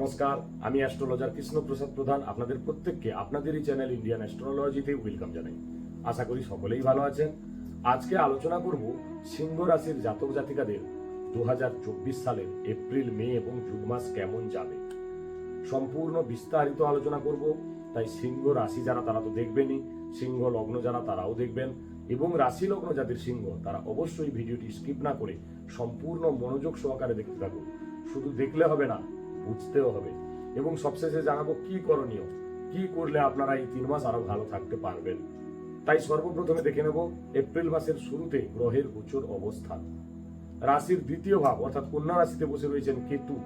নমস্কার, আমি অ্যাস্ট্রোলজার কৃষ্ণপ্রসাদ প্রধান। আপনাদের প্রত্যেককে আপনাদেরই চ্যানেল ইন্ডিয়ান অ্যাস্ট্রোলজিতে ওয়েলকাম জানাই। আশা করি সকলেই ভালো আছেন। আজকে আলোচনা করব সিংহ রাশির জাতক জাতিকাদের দু সালের এপ্রিল, মে এবং জুন মাস কেমন যাবে। সম্পূর্ণ বিস্তারিত আলোচনা করব। তাই সিংহ রাশি যারা, তারা তো দেখবেনই। সিংহ লগ্ন যারা, তারাও দেখবেন। এবং রাশি লগ্ন যাদের সিংহ, তারা অবশ্যই ভিডিওটি স্কিপ না করে সম্পূর্ণ মনোযোগ সহকারে দেখতে থাকুন। শুধু দেখলে হবে না বুঝতেও হবে। এবং সবশেষে জানাব কি করণীয়? কি করলে আপনারা এই তিন মাস আরও ভালো থাকতে পারবেন? তাই সর্বপ্রথমে দেখে নেব, এপ্রিল মাসের শুরুতে গ্রহের গোচর অবস্থান। রাশির দ্বিতীয় ভাব, অর্থাৎ কন্যা রাশিতে বসে রয়েছেন কেতু।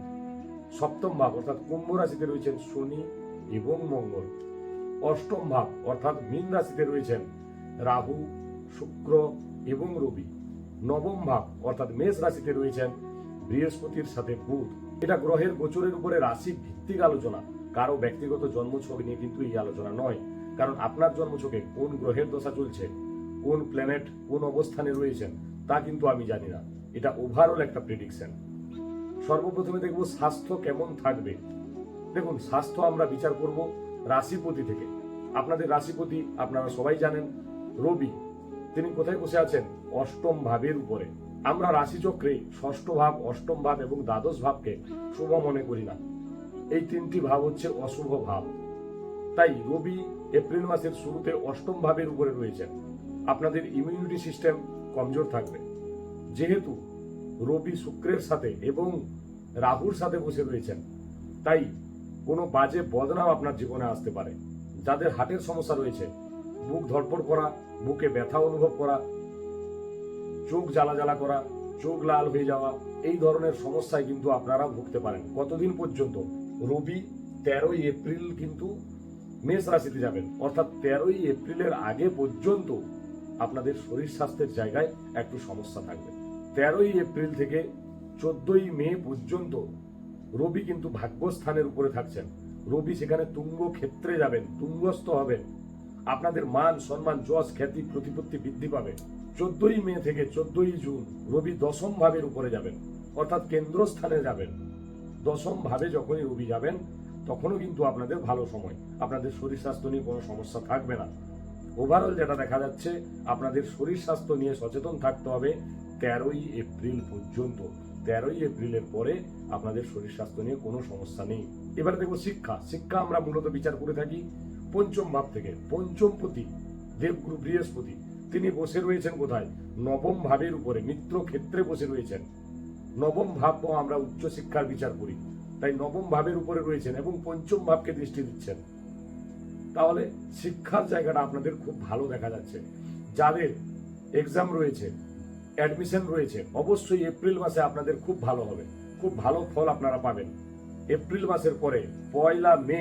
সপ্তম ভাব, অর্থাৎ কুম্ভ রাশিতে রয়েছেন শনি এবং মঙ্গল। অষ্টম ভাব, অর্থাৎ মীন রাশিতে রয়েছেন রাহু, শুক্র এবং রবি। নবম ভাব, অর্থাৎ মেষ রাশিতে রয়েছেন বৃহস্পতির সাথে বুধ। এটা গ্রহের গোচরের উপরে রাশি ভিত্তিক আলোচনা। কারও ব্যক্তিগত জন্মছক নিয়ে কিন্তু এই আলোচনা নয়। কারণ আপনার জন্মছকে কোন গ্রহের দশা চলছে, কোন প্ল্যানেট কোন অবস্থানে রয়েছেন, তা কিন্তু আমি জানি না। এটা ওভারঅল একটা প্রেডিকশন সর্বপ্রথমে দেখব স্বাস্থ্য কেমন থাকবে। দেখুন, স্বাস্থ্য আমরা বিচার করব রাশিপতি থেকে। আপনাদের রাশিপতি আপনারা সবাই জানেন, রবি। তিনি কোথায় বসে আছেন? অষ্টম ভাবের উপরে। আমরা রাশিচক্রে ষষ্ঠ ভাব, অষ্টম ভাব এবং দ্বাদশ ভাবকে শুভ মনে করি না। এই তিনটি ভাব হচ্ছে অশুভ ভাব। তাই রবি এপ্রিল মাসের শুরুতে অষ্টম ভাবের উপরে রয়েছেন। আপনাদের ইমিউনিটি সিস্টেম কমজোর থাকবে। যেহেতু রবি শুক্রের সাথে এবং রাহুর সাথে বসে রয়েছেন, তাই কোনো বাজে বদনাম আপনার জীবনে আসতে পারে। যাদের হার্টের সমস্যা রয়েছে বুক ধড়পড় করা বুকে ব্যথা অনুভব করা চোখ জ্বালা জ্বালা করা চোখ লাল হয়ে যাওয়া, এই ধরনের সমস্যায় কিন্তু আপনারা ভুগতে পারেন। কতদিন পর্যন্ত? রবি তেরোই এপ্রিল কিন্তু মেষ রাশিতে যাবেন। অর্থাৎ তেরোই এপ্রিলের আগে পর্যন্ত আপনাদের শরীর স্বাস্থ্যের জায়গায় একটু সমস্যা থাকবে। তেরোই এপ্রিল থেকে চোদ্দই মে পর্যন্ত রবি কিন্তু ভাগ্যস্থানের উপরে থাকছেন। রবি সেখানে তুঙ্গ ক্ষেত্রে যাবেন, তুঙ্গস্থ হবেন। আপনাদের মান, সম্মান, যশ, খ্যাতি, প্রতিপত্তি বৃদ্ধি পাবে। চোদ্দই মে থেকে চোদ্দই জুন রবি দশম ভাবের উপরে যাবেন, অর্থাৎ কেন্দ্রস্থানে যাবেন। দশম ভাবে যখনই রবি যাবেন, তখনও কিন্তু আপনাদের ভালো সময়। আপনাদের শরীর স্বাস্থ্য নিয়ে কোনো সমস্যা থাকবে না। ওভারঅল যেটা দেখা যাচ্ছে, আপনাদের শরীর স্বাস্থ্য নিয়ে সচেতন থাকতে হবে তেরোই এপ্রিল পর্যন্ত। তেরোই এপ্রিলের পরে আপনাদের শরীর স্বাস্থ্য নিয়ে কোনো সমস্যা নেই। এবারে দেখব শিক্ষা। শিক্ষা আমরা মূলত বিচার করে থাকি। পঞ্চম ভাব থেকে পঞ্চমপতি দেবগুরু বৃহস্পতি, তিনি বসে রয়েছেন কোথায়? নবম ভাবের উপরে, মিত্র ক্ষেত্রে বসে রয়েছেন। নবম ভাব আমরা উচ্চ শিক্ষার বিচার করি, তাই নবম ভাবের উপরে রয়েছেন এবং পঞ্চম ভাবকে দৃষ্টি দিচ্ছেন। তাহলে শিক্ষার জায়গাটা আপনাদের খুব ভালো দেখা যাচ্ছে। যাদের এক্সাম রয়েছে অ্যাডমিশন রয়েছে, অবশ্যই এপ্রিল মাসে আপনাদের খুব ভালো হবে, খুব ভালো ফল আপনারা পাবেন। এপ্রিল মাসের পরে, পয়লা মে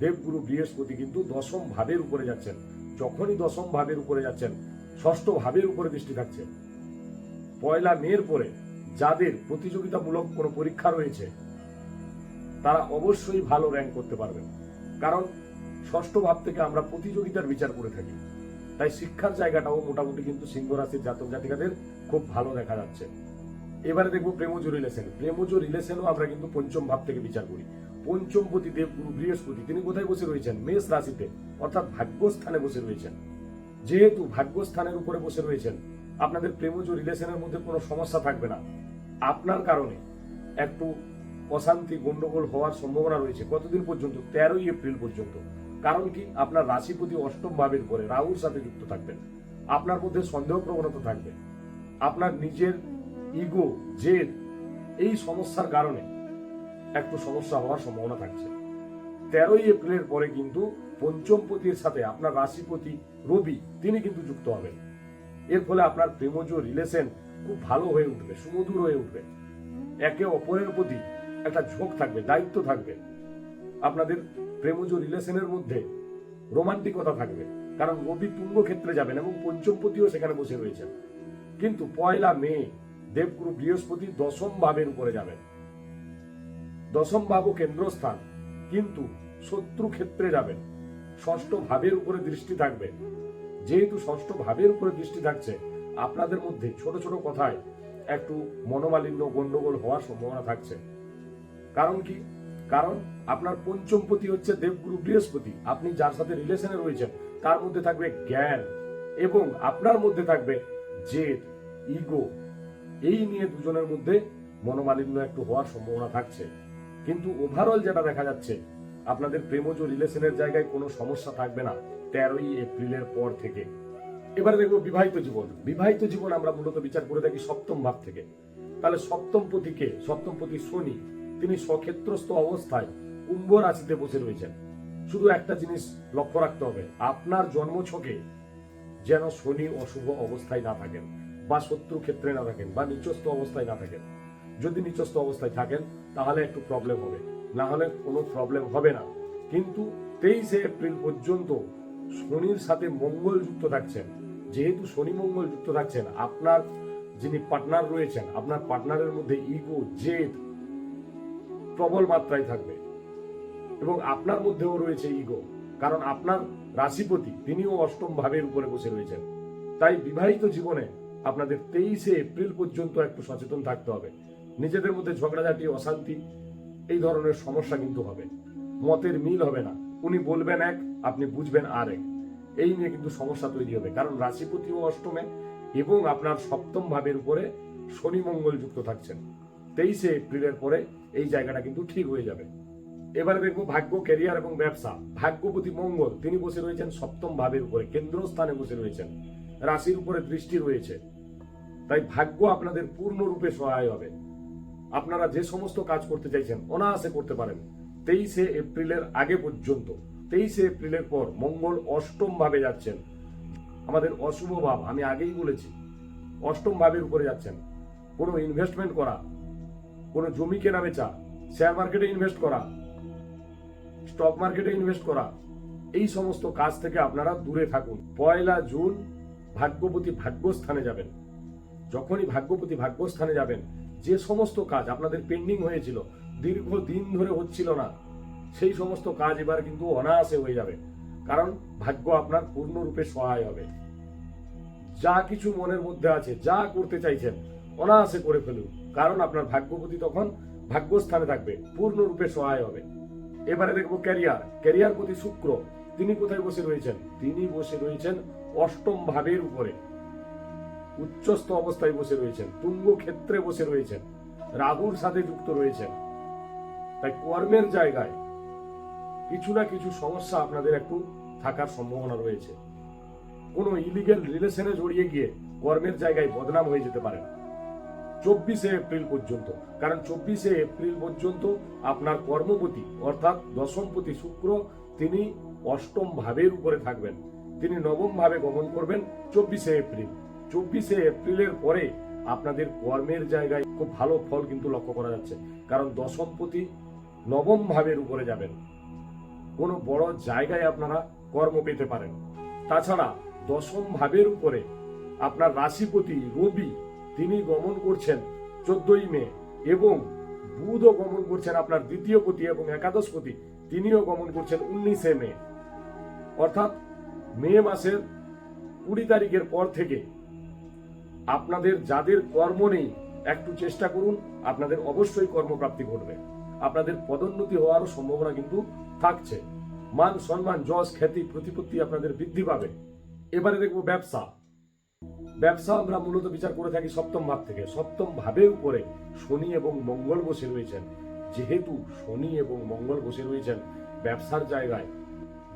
দেবগুরু বৃহস্পতি কিন্তু দশম ভাবের উপরে যাচ্ছেন। যখনই দশম ভাবের উপরে যাচ্ছেন, ষষ্ঠ ভাবের উপরে দৃষ্টি থাকছে। পয়লা মের পরে যাদের প্রতিযোগিতামূলক কোনো পরীক্ষা রয়েছে, তারা অবশ্যই ভালো র্যাঙ্ক করতে পারবেন। কারণ ষষ্ঠ ভাব থেকে আমরা প্রতিযোগিতার বিচার করে থাকি। তাই শিক্ষার জায়গাটাও মোটামুটি কিন্তু সিংহ রাশির জাতক জাতিকাদের খুব ভালো দেখা যাচ্ছে। এবারে দেখব প্রেমজ রিলেশন প্রেমজ রিলেশনও আমরা কিন্তু পঞ্চম ভাব থেকে বিচার করি। পঞ্চমপতি দেবগুরু বৃহস্পতি, তিনি কোথায় বসে রয়েছেন? মেষ রাশিতে, অর্থাৎ ভাগ্যস্থানে বসে রয়েছেন। যেহেতু ভাগ্যস্থানের উপরে বসে রয়েছেন, আপনাদের প্রেমজ রিলেশনের মধ্যে কোনো সমস্যা থাকবে না। আপনার কারণে একটু অশান্তি, গন্ডগোল হওয়ার সম্ভাবনা রয়েছে কতদিন পর্যন্ত? তেরোই এপ্রিল পর্যন্ত। কারণ কি? আপনার রাশিপতি অষ্টম ভাবের পরে রাহুর সাথে যুক্ত থাকবেন। আপনার মধ্যে সন্দেহ প্রবণতা থাকবে। আপনার নিজের ইগো, জেদ, এই সমস্যার কারণে একটু সমস্যা হওয়ার সম্ভাবনা থাকছে। তেরোই এপ্রিলের পরে কিন্তু পঞ্চমপতির সাথে আপনার রাশিপতি রবি, তিনি কিন্তু যুক্ত হবেন। এর ফলে আপনার প্রেমজ রিলেশন খুব ভালো হয়ে উঠবে, সুমধুর হয়ে উঠবে। একে অপরের প্রতি একটা ঝোঁক থাকবে, দায়িত্ব থাকবে। আপনাদের প্রেমজ রিলেশনের মধ্যে রোমান্টিকতা থাকবে, কারণ রবি তুঙ্গ ক্ষেত্রে যাবেন এবং পঞ্চমপতিও সেখানে বসে রয়েছেন। কিন্তু পয়লা মে দেবগুরু বৃহস্পতি দশম ভাবের উপরে যাবেন। দশম ভাব ও কেন্দ্রস্থান, কিন্তু শত্রু ক্ষেত্রে যাবেন। ষষ্ঠ ভাবের উপরে দৃষ্টি থাকবে। যেহেতু ষষ্ঠ ভাবের উপরে দৃষ্টি থাকছে, আপনাদের মধ্যে ছোট ছোট কথায় একটু মনোমালিন্য, গন্ডগোল হওয়ার সম্ভাবনা থাকছে। কারণ কি? কারণ আপনার পঞ্চমপতি হচ্ছে দেবগুরু বৃহস্পতি। আপনি যার সাথে রিলেশনে রয়েছেন, তার মধ্যে থাকবে জ্ঞান এবং আপনার মধ্যে থাকবে জেদ ইগো এই নিয়ে দুজনের মধ্যে মনোমালিন্য একটু হওয়ার সম্ভাবনা থাকছে। কিন্তু ওভারঅল যেটা দেখা যাচ্ছে, আপনাদের প্রেমজ রিলেশনের জায়গায় কোনো সমস্যা থাকবে না, তেরোই এপ্রিলের পর থেকে। এবারে দেখব বিবাহিত জীবন। বিবাহিত জীবন আমরা মূলত বিচার করে থাকি সপ্তম ভাব থেকে। তাহলে সপ্তম পতিকে, সপ্তম পতি শনি, তিনি সক্ষেত্রস্থ অবস্থায় কুম্ভ রাশিতে বসে রয়েছেন। শুধু একটা জিনিস লক্ষ্য রাখতে হবে, আপনার জন্মছকে যেন শনি অশুভ অবস্থায় না থাকেন। বা শত্রু ক্ষেত্রে না থাকেন বা নিচস্থ অবস্থায় না থাকেন। যদি নিচস্থ অবস্থায় থাকেন, তাহলে একটু প্রবলেম হবে। না হলে কোনো প্রবলেম হবে না। কিন্তু তেইশে এপ্রিল পর্যন্ত শনির সাথে মঙ্গল যুক্ত থাকছেন। যেহেতু শনি মঙ্গল যুক্ত থাকছেন, আপনার যিনি পার্টনার রয়েছেন, আপনার পার্টনারের মধ্যে ইগো জেদ প্রবল মাত্রায় থাকবে। এবং আপনার মধ্যেও রয়েছে ইগো কারণ আপনার রাশিপতি, তিনিও অষ্টম ভাবের উপরে বসে রয়েছেন। তাই বিবাহিত জীবনে আপনাদের তেইশে এপ্রিল পর্যন্ত একটু সচেতন থাকতে হবে। নিজেদের মধ্যে ঝগড়াঝাটি, অশান্তি, এই ধরনের সমস্যা কিন্তু হবে। মতের মিল হবে না। উনি বলবেন এক, আপনি বুঝবেন আর এক এই নিয়ে কিন্তু সমস্যা তৈরি হবে। কারণ রাশিপতিও অষ্টমে এবং আপনার সপ্তম ভাবের উপরে শনি মঙ্গল যুক্ত থাকছেন। তেইশে এপ্রিলের পরে এই জায়গাটা কিন্তু ঠিক হয়ে যাবে। এবারে দেখব ভাগ্য, ক্যারিয়ার এবং ব্যবসা। ভাগ্যপতি মঙ্গল, তিনি বসে রয়েছেন সপ্তম ভাবের উপরে, কেন্দ্রস্থানে বসে রয়েছেন। রাশির উপরে দৃষ্টি রয়েছে। তাই ভাগ্য আপনাদের পূর্ণরূপে সহায় হবে। আপনারা যে সমস্ত কাজ করতে চাইছেন, অনায়াসে করতে পারেন। তেইশে এপ্রিলের আগে পর্যন্ত, তেইশে এপ্রিলের পর মঙ্গল অষ্টম ভাবে যাচ্ছেন। আমাদের অশুভ ভাব, আমি আগেই বলেছি, অষ্টম ভাবের উপরে যাচ্ছেন। কোনো ইনভেস্টমেন্ট করা, কোনো জমি কেনা বেচা শেয়ার মার্কেটে ইনভেস্ট করা স্টক মার্কেটে ইনভেস্ট করা, এই সমস্ত কাজ থেকে আপনারা দূরে থাকুন। পয়লা জুন ভাগ্যপতি ভাগ্যস্থানে যাবেন। যখনই ভাগ্যপতি ভাগ্যস্থানে যাবেন, যে সমস্ত কাজ আপনাদের পেন্ডিং হয়েছিল দীর্ঘ দিন ধরে হচ্ছিল না, সেই সমস্ত কাজ এবার কিন্তু অনায়াসে হয়ে যাবে। কারণ ভাগ্য আপনার পূর্ণরূপে সহায় হবে। যা কিছু মনের মধ্যে আছে, যা করতে চাইছেন, অনায়াসে করে ফেলুন। কারণ আপনার ভাগ্যপতি তখন ভাগ্যস্থানে থাকবে, পূর্ণরূপে সহায় হবে। এবারে দেখব ক্যারিয়ার। ক্যারিয়ার প্রতি শুক্র। তিনি কোথায় বসে রয়েছেন? তিনি বসে রয়েছেন অষ্টম ভাবের উপরে উচ্চস্থ অবস্থায় বসে রয়েছেন তুঙ্গ ক্ষেত্রে বসে রয়েছেন, রাহুর সাথে যুক্ত রয়েছেন। তাই কর্মের জায়গায় কিছু না কিছু সমস্যা আপনাদের একটু থাকার সম্ভাবনা রয়েছে। কোনো ইলিগেল রিলেশনে জড়িয়ে গিয়ে কর্মের জায়গায় বদনাম হয়ে যেতে পারেন চব্বিশে এপ্রিল পর্যন্ত, কারণ চব্বিশে এপ্রিল পর্যন্ত আপনার কর্মপতি অর্থাৎ দশমপতি শুক্র, তিনি অষ্টম ভাবের উপরে থাকবেন। তিনি নবম ভাবে গমন করবেন চব্বিশে এপ্রিল। চব্বিশে এপ্রিলের পরে আপনাদের কর্মের জায়গায় খুব ভালো ফল কিন্তু লক্ষ্য করা যাচ্ছে। কারণ দশমপতি নবম ভাবের উপরে যাবেন। কোনো বড় জায়গায় আপনারা কর্ম পেতে পারেন। তাছাড়া দশম ভাবের উপরে আপনার রাশিপতি রবি, তিনি গমন করছেন চোদ্দই মে এবং বুধও গমন করছেন আপনার দ্বিতীয় পতি এবং একাদশ পতি, তিনিও গমন করছেন উনিশে মে। অর্থাৎ মে মাসের কুড়ি তারিখের পর থেকে আপনাদের যাদের কর্ম নেই, একটু চেষ্টা করুন, আপনাদের অবশ্যই কর্মপ্রাপ্তি ঘটবে। আপনাদের পদোন্নতি হওয়ারও সম্ভাবনা কিন্তু থাকছে। মান সম্মান, যশ, খ্যাতি, প্রতিপত্তি আপনাদের বৃদ্ধি পাবে। এবারে দেখব ব্যবসা। ব্যবসা আমরা মূলত বিচার করে থাকি সপ্তম ভাব থেকে। সপ্তম ভাবের উপরে শনি এবং মঙ্গল বসে রয়েছেন। যেহেতু শনি এবং মঙ্গল বসে রয়েছেন, ব্যবসার জায়গায়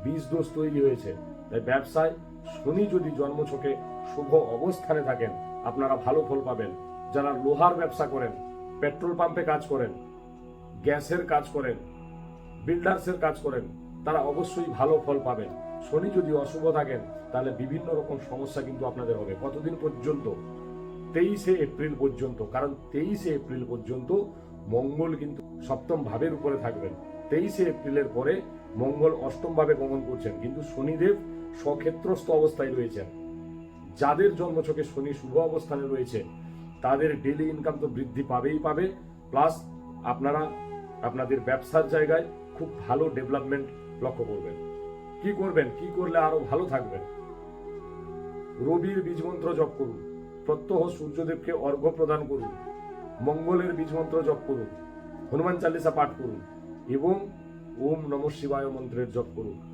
বীজ দোষ তৈরি হয়েছে। তাই ব্যবসায় শনি যদি জন্মছকে শুভ অবস্থানে থাকেন, আপনারা ভালো ফল পাবেন। যারা লোহার ব্যবসা করেন, পেট্রোল পাম্পে কাজ করেন, গ্যাসের কাজ করেন, বিল্ডার্সের কাজ করেন, তারা অবশ্যই ভালো ফল পাবেন। শনি যদি অশুভ থাকেন, তাহলে বিভিন্ন রকম সমস্যা কিন্তু আপনাদের হবে। কতদিন পর্যন্ত? তেইশে এপ্রিল পর্যন্ত। কারণ তেইশে এপ্রিল পর্যন্ত মঙ্গল কিন্তু সপ্তম ভাবের উপরে থাকবেন। তেইশে এপ্রিলের পরে মঙ্গল অষ্টম ভাবে গমন করছেন। কিন্তু শনিদেব স্বক্ষেত্রস্থ অবস্থায় রয়েছেন যাদের জন্মছকে শনি শুভ অবস্থানে রয়েছে, তাদের ডেলি ইনকাম তো বৃদ্ধি পাবেই পাবে। প্লাস আপনারা, আপনাদের ব্যবসার জায়গায় খুব ভালো ডেভেলপমেন্ট লক্ষ্য করবেন। কি করবেন? কি করলে আরও ভালো থাকবেন? রবির বীজমন্ত্র জপ করুন। প্রত্যহ সূর্যদেবকে অর্ঘ্য প্রদান করুন। মঙ্গলের বীজমন্ত্র জপ করুন। হনুমান চালিসা পাঠ করুন এবং ওম নম শিবায় মন্ত্রের জপ করুন।